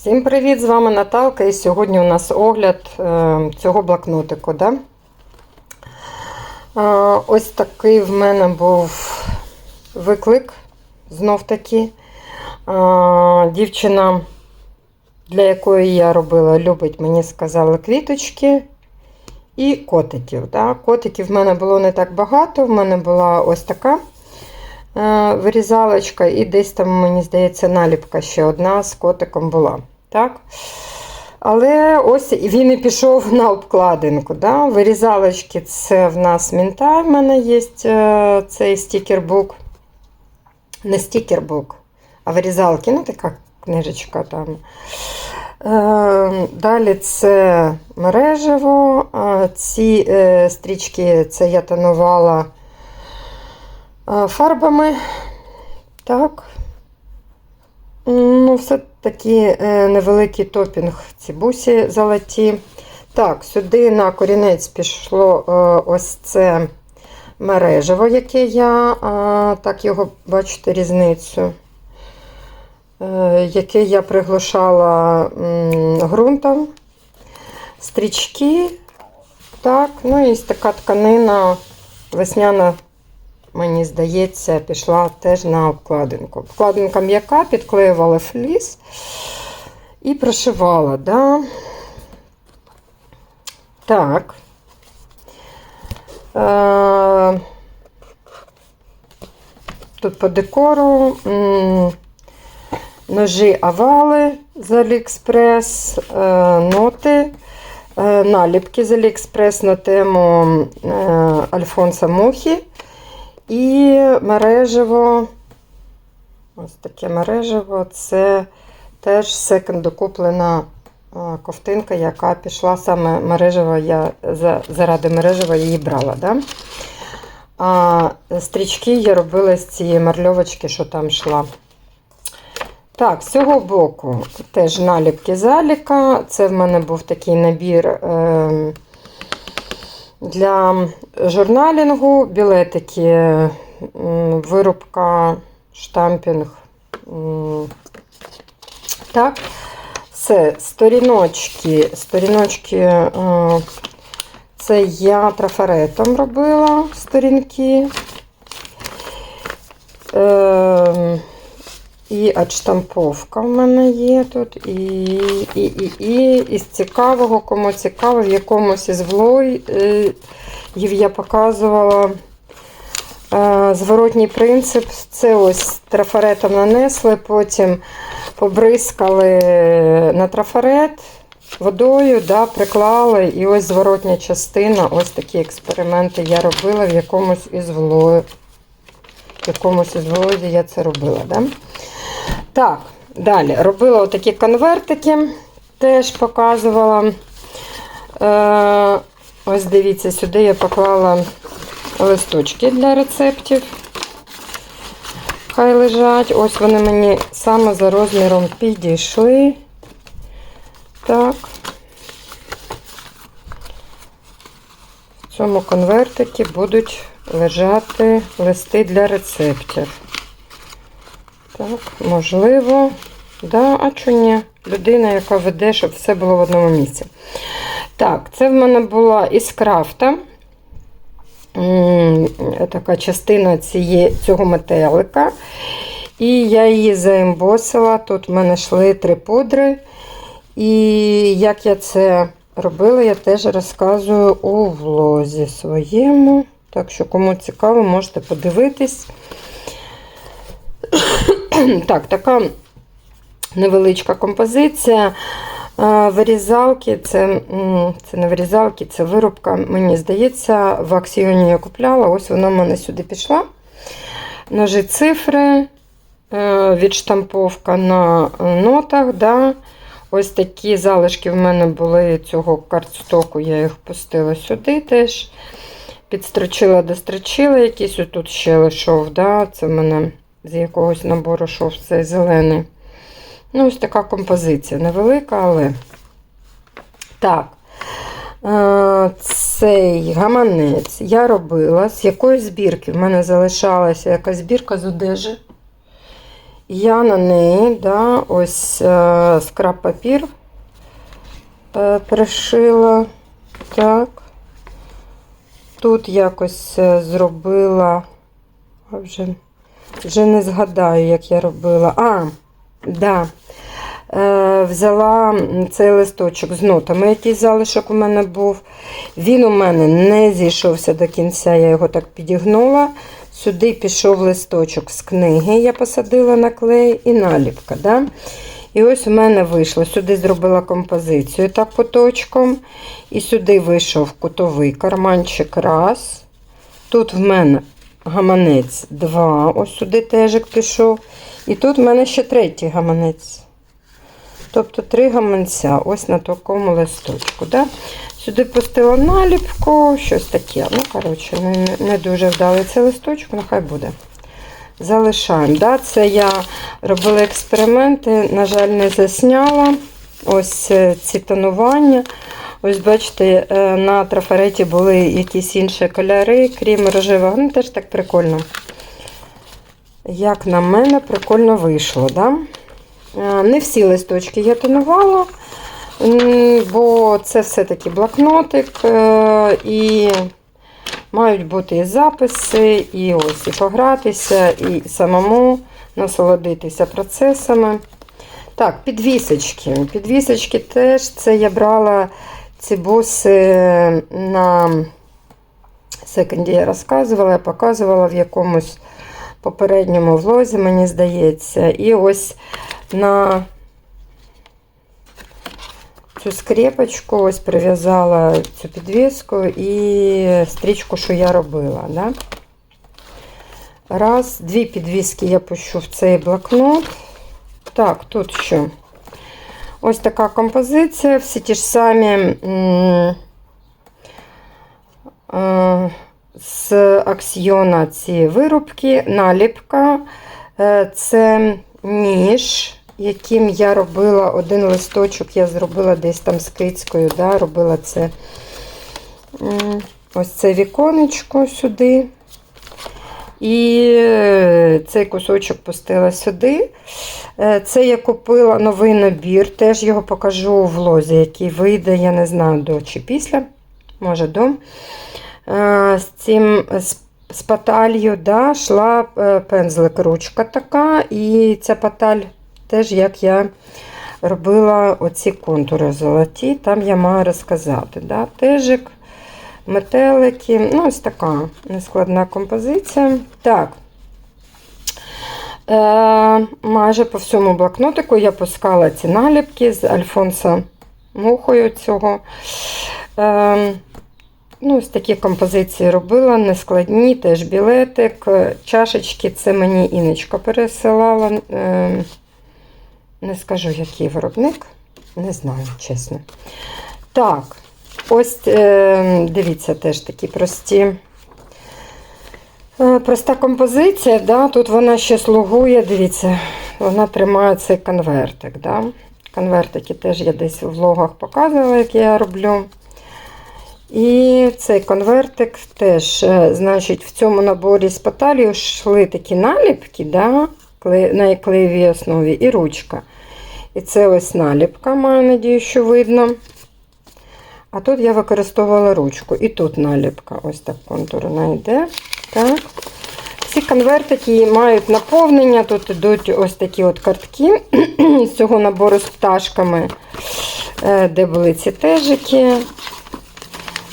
Всім привіт! З вами Наталка. І сьогодні у нас огляд е, цього блокнотику. Да? Е, ось такий в мене був виклик. Знов таки. Е, дівчина, для якої я робила, любить, мені сказали квіточки і котиків. Да? Котиків в мене було не так багато. В мене була ось така вирізалочка, і десь там, мені здається, наліпка ще одна з котиком була. Так? Але ось він і пішов на обкладинку. Да? Вирізалочки це в нас мінта, в мене є е, цей стікербук. Не стікербук, а вирізалки, ну така книжечка там. Е, Далі це мережево. Е, Ці е, стрічки це я тонувала е, фарбами. Так. Ну, все-таки е, невеликий топінг ці бусі золоті. Так, сюди на корінець пішло е, ось це мережево, яке я, так його бачите, різницю, е, яке я приглушала ґрунтом. Стрічки. Так, ну і така тканина весняна мені здається, пішла теж на обкладинку. Обкладинка м'яка, підклеювала фліс і прошивала. Да? Так. Е, Тут по декору ножі овали з Аліекспрес, е, ноти, е, наліпки з Аліекспрес на тему е, Альфонса Мухі. І мережево, ось таке мережево, це теж секунду куплена ковтинка, яка пішла саме мережево, я заради мережева її брала. Да? А стрічки я робила з цієї марльовочки, що там йшла. Так, з цього боку теж наліпки заліка. Це в мене був такий набір. Е- для журналінгу білетики, м, вирубка, штампінг. Так, все, сторіночки. Сторіночки, е, це я трафаретом робила сторінки. Е, І адштамповка в мене є тут. І, і, і, і із цікавого, кому цікаво, в якомусь із влогів я показувала е, зворотній принцип. Це ось трафаретом нанесли, потім побризкали на трафарет водою, да, приклали. І ось зворотня частина. Ось такі експерименти я робила в якомусь із влогів. Якомусь влогів я це робила. Да? Так, далі робила отакі конвертики, теж показувала. Е, ось дивіться, сюди я поклала листочки для рецептів. Хай лежать. Ось вони мені саме за розміром підійшли. Так. В цьому конвертикі будуть лежати листи для рецептів. Так, можливо. Да, а чого ні? Людина, яка веде, щоб все було в одному місці. Так, це в мене була із крафта. Така частина ціє, цього метелика. І я її заембосила. Тут в мене йшли три пудри. І як я це робила, я теж розказую у влозі своєму. Так що, кому цікаво, можете подивитись. Так, така невеличка композиція. Вирізалки, це, це не вирізалки, це виробка. Мені здається, в аксіоні я купляла. Ось вона в мене сюди пішла. Ножі цифри, е, відштамповка на нотах. Да. Ось такі залишки в мене були цього картстоку, я їх пустила сюди теж. Підстрочила, дострочила, якийсь отут ще лишов. Да. Це в мене з якогось набору шов цей зелений. Ну, ось така композиція. Невелика, але. Так. Е, Цей гаманець я робила з якоїсь збірки. В мене залишалася якась збірка з одежі. я на неї да, ось е, скраб папір е, пришила. Так. Тут якось е, зробила, вже, вже не згадаю, як я робила. А, да. Е, взяла цей листочок з нотами, який залишок у мене був. Він у мене не зійшовся до кінця, я його так підігнула. Сюди пішов листочок з книги, я посадила на клей і наліпка. Да? І ось у мене вийшло. Сюди зробила композицію так куточком. І сюди вийшов кутовий карманчик раз. Тут в мене гаманець два. Ось сюди тежик пішов. І тут в мене ще третій гаманець. Тобто три гаманця, ось на такому листочку. Да? Сюди пустила наліпку, щось таке. Ну, коротше, не, не- дуже вдалий цей листочок, нехай буде. Залишаємо. Да? Це я робила експерименти, на жаль, не засняла. Ось е, ці тонування. Ось бачите, е, на трафареті були якісь інші кольори, крім рожевого. Ну, теж так прикольно. Як на мене, прикольно вийшло. Да? Е, Не всі листочки я тонувала, бо це все-таки блокнотик, і мають бути і записи, і ось і погратися, і самому насолодитися процесами. Так, підвісочки. Підвісочки теж це я брала ці буси на секонді я розказувала, я показувала в якомусь попередньому влозі, мені здається. І ось на цю скрепочку ось прив'язала цю підвіску і стрічку, що я робила. Да? Раз, дві підвіски я пущу в цей блокнот. Так, тут що? Ось така композиція, всі ті ж самі е, з аксіона ці вирубки, наліпка. Е, Це ніж, яким я робила один листочок, я зробила десь там з кицькою, да, робила це ось це віконечко сюди. І е, цей кусочок пустила сюди. Е, Це я купила новий набір, теж його покажу у влозі, який вийде, я не знаю, до чи після, може до. Е, З цим з, паталью да, йшла е, пензлик, ручка така, і ця паталь теж як я робила оці контури золоті, там я маю розказати. Да. Тежик, метелики, ну ось така нескладна композиція. Так. Е, майже по всьому блокнотику я пускала ці наліпки з Альфонса Мухою цього. Е, ну, ось такі композиції робила, нескладні, теж білетик. Е, Чашечки це мені Іночка пересилала. Е, не скажу, який виробник. Не знаю, чесно. Так, ось е, дивіться, теж такі прості. Е, Проста композиція, да? тут вона ще слугує, дивіться, вона тримає цей конвертик. Да? Конвертики теж я десь в влогах показувала, як я роблю. І цей конвертик теж, е, значить, в цьому наборі з паталію йшли такі наліпки да? на клеєвій основі і ручка. І це ось наліпка, маю надію, що видно. А тут я використовувала ручку. І тут наліпка. Ось так контурна йде. Так. Ці конвертики мають наповнення. Тут йдуть ось такі от картки з цього набору з пташками, е, де були ці тежики.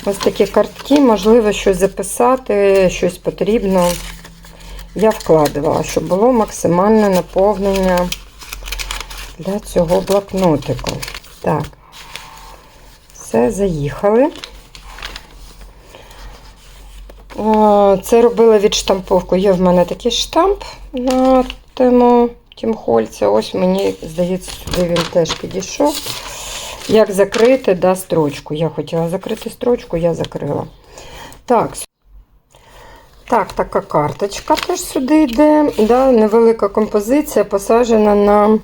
Ось такі картки, можливо, щось записати, щось потрібно. Я вкладувала, щоб було максимальне наповнення для цього блокнотику. Так, все, заїхали. Це робила відштамповку. Є в мене такий штамп на тему Тімхольця. Ось мені, здається, сюди він теж підійшов. Як закрити да, строчку. Я хотіла закрити строчку, я закрила. Так, так, така карточка теж сюди йде. Да, невелика композиція посаджена на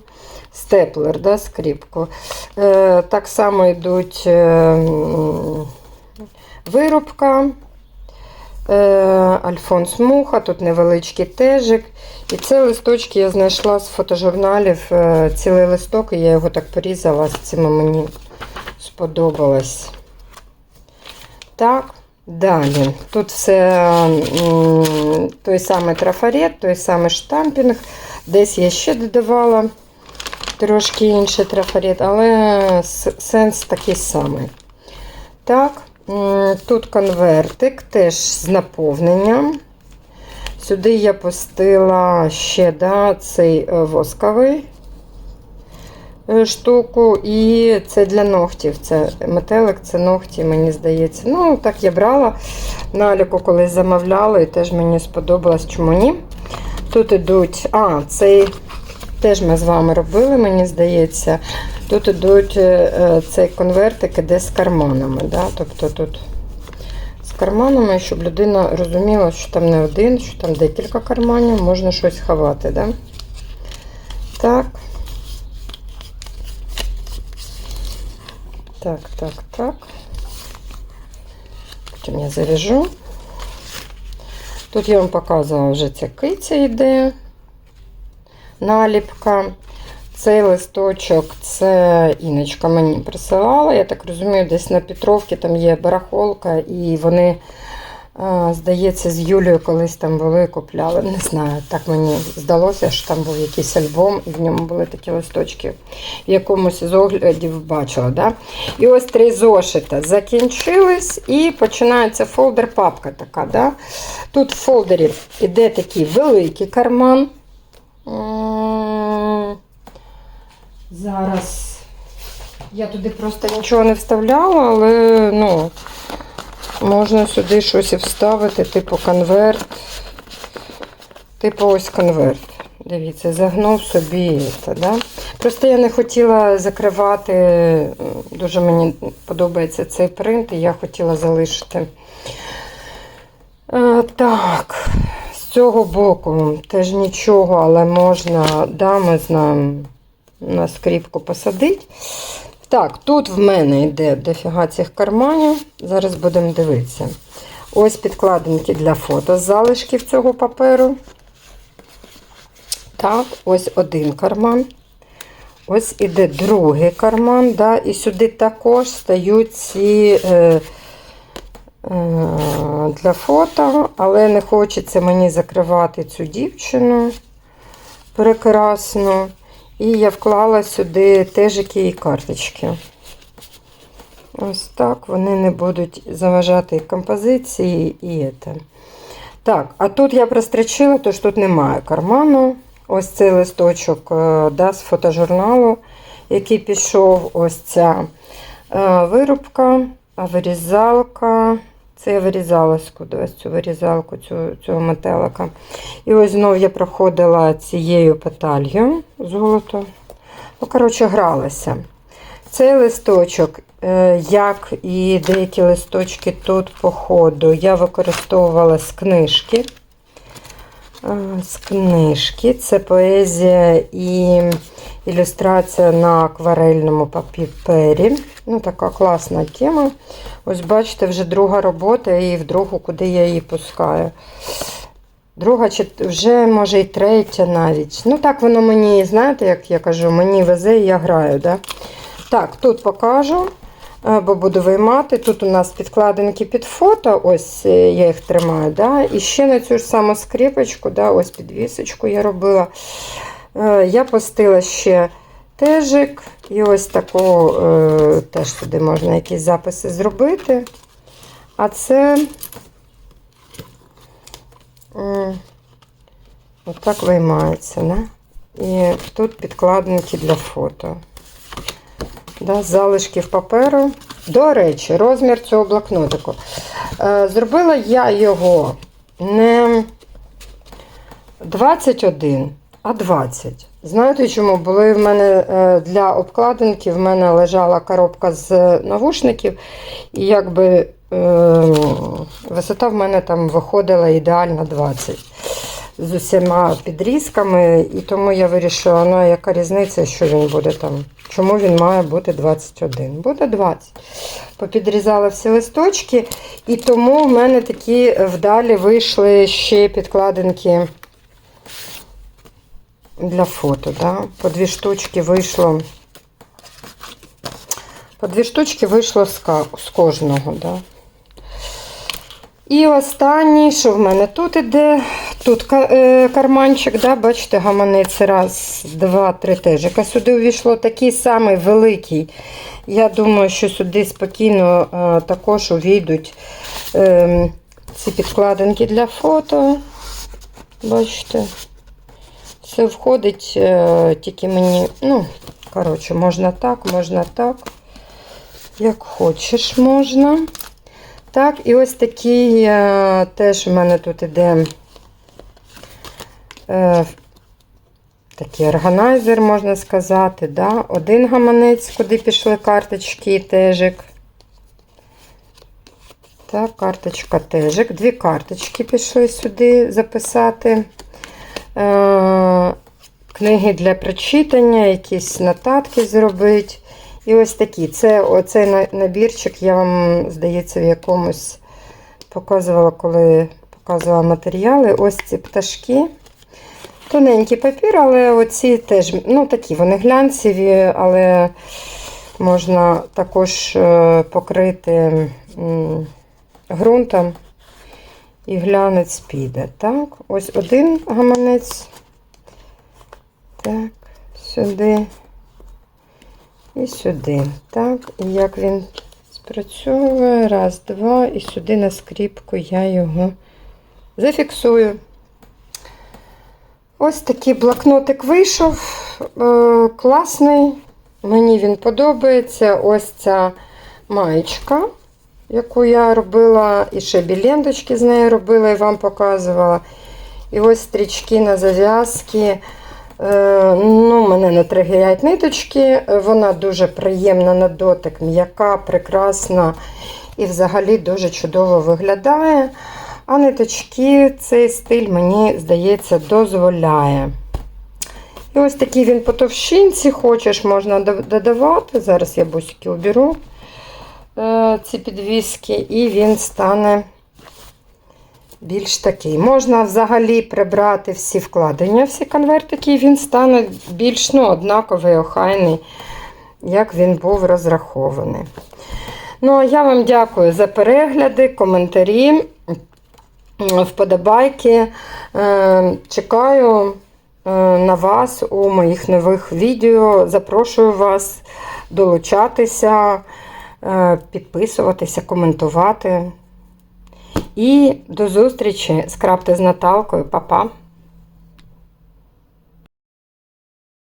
степлер, да, скріпку. Е, так само йдуть е, вирубка. Е, Альфонс Муха, тут невеличкий тежик. І це листочки я знайшла з фотожурналів. е, Цілий листок, і я його так порізала, з цими мені сподобалось. Так, далі. Тут все той самий трафарет, той самий штампінг. Десь я ще додавала трошки інший трафарет, але сенс такий самий. Так, тут конвертик теж з наповненням. Сюди я пустила ще да, цей е, восковий е, штуку, і це для ногтів. Це метелик, це ногті, мені здається. Ну, так я брала наліку, коли замовляла, і теж мені сподобалось, чому ні. Тут ідуть, а, цей теж ми з вами робили, мені здається. Тут ідуть е, е, цей конвертик іде з карманами. Да? Тобто тут з карманами, щоб людина розуміла, що там не один, що там декілька карманів, можна щось ховати. Да? Так. Так, так, так. Потім я заряжу. Тут я вам показувала вже ця киця йде. Наліпка. Цей листочок це Іночка мені присилала. Я так розумію, десь на Петровці там є барахолка, і вони, здається, з Юлією колись там були, купляли. Не знаю, так мені здалося, що там був якийсь альбом, і в ньому були такі листочки. В якомусь із оглядів бачила. Да? І ось три зошита закінчились, і починається фолдер, папка така. Да? Тут в фолдері іде такий великий карман. Зараз я туди просто нічого не вставляла, але ну, можна сюди щось вставити, типу конверт. Типу ось конверт. Дивіться, загнув собі це, да? Просто я не хотіла закривати, дуже мені подобається цей принт, і я хотіла залишити. Е, так, цього боку теж нічого, але можна, да, ми знаємо, на скріпку посадити. Так, тут в мене йде дофіга цих карманів. Зараз будемо дивитися. Ось підкладинки для фото з залишків цього паперу. Так, ось один карман. Ось іде другий карман. Да, і сюди також стають ці е, для фото, але не хочеться мені закривати цю дівчину прекрасну. І я вклала сюди тежики і карточки. Ось так вони не будуть заважати композиції і це. Так, а тут я прострочила, тож тут немає карману. Ось цей листочок е, да, з фотожурналу, який пішов. Ось ця е, вирубка, вирізалка. Це я вирізала скуду, ось цю вирізалку цю, цього метелика. І ось знову я проходила цією петалью золото. Ну, коротше, гралася. Цей листочок, е, як і деякі листочки тут по ходу, я використовувала з книжки. З книжки. Це поезія і ілюстрація на акварельному папері. Ну, така класна тема. Ось бачите, вже друга робота, і в другу, куди я її пускаю. Друга, чи вже, може, і третя навіть. Ну, так воно мені, знаєте, як я кажу, мені везе і я граю. Да? Так, тут покажу, бо буду виймати. Тут у нас підкладинки під фото, ось е, я їх тримаю. Да? І ще на цю ж саму скріпочку, да, ось підвісочку я робила. Е, Я постила ще тежик, і ось таку е, теж сюди можна якісь записи зробити. А це отак виймається. Да? І тут підкладинки для фото. Да, залишків паперу. До речі, розмір цього блокнотику. Е, Зробила я його не 21, а 20. Знаєте чому? Були в мене е, для обкладинки в мене лежала коробка з навушників, і якби е, висота в мене там виходила ідеально 20. З усіма підрізками, і тому я вирішила, ну яка різниця, що він буде там. Чому він має бути 21? Буде 20. Попідрізала всі листочки, і тому в мене такі вдалі вийшли ще підкладинки для фото. Да? По дві штучки вийшло. По дві штучки вийшло з кожного. Да? І останній, що в мене тут іде, тут е, карманчик, да, бачите, гаманець раз, два, три тежика. Сюди увійшло такий самий великий. Я думаю, що сюди спокійно е, також увійдуть е, ці підкладинки для фото. Бачите, все входить, тільки мені, ну, коротше, можна так, можна так. Як хочеш, можна. Так, і ось такий е, теж у мене тут іде е, такий органайзер, можна сказати. Да? Один гаманець, куди пішли карточки тежик. Так, карточка тежик. Дві карточки пішли сюди записати. Е, книги для прочитання, якісь нотатки зробити. І ось такі. Це оцей набірчик, я вам, здається, в якомусь показувала, коли показувала матеріали. Ось ці пташки. Тоненький папір, але оці теж, ну такі, вони глянцеві, але можна також е, покрити ґрунтом і глянець піде. Так, ось один гаманець. Так, сюди. І сюди. Так, і як він спрацьовує. Раз, два. І сюди на скріпку я його зафіксую. Ось такий блокнотик вийшов. Е, класний. Мені він подобається. Ось ця маєчка, яку я робила, і ще білендочки з нею робила і вам показувала. І ось стрічки на зав'язки. Е, Ну, мене не тригерять ниточки. Вона дуже приємна на дотик, м'яка, прекрасна і взагалі дуже чудово виглядає. А ниточки цей стиль, мені здається, дозволяє. І ось такий він по товщинці, хочеш, можна додавати. Зараз я бусики уберу е, ці підвіски, і він стане більш такий. Можна взагалі прибрати всі вкладення, всі конвертики, і він стане більш ну, однаковий, охайний, як він був розрахований. Ну, а я вам дякую за перегляди, коментарі, вподобайки. Е, Чекаю е, на вас у моїх нових відео. Запрошую вас долучатися, е, підписуватися, коментувати. І до зустрічі. Скрабте з Наталкою. Па-па!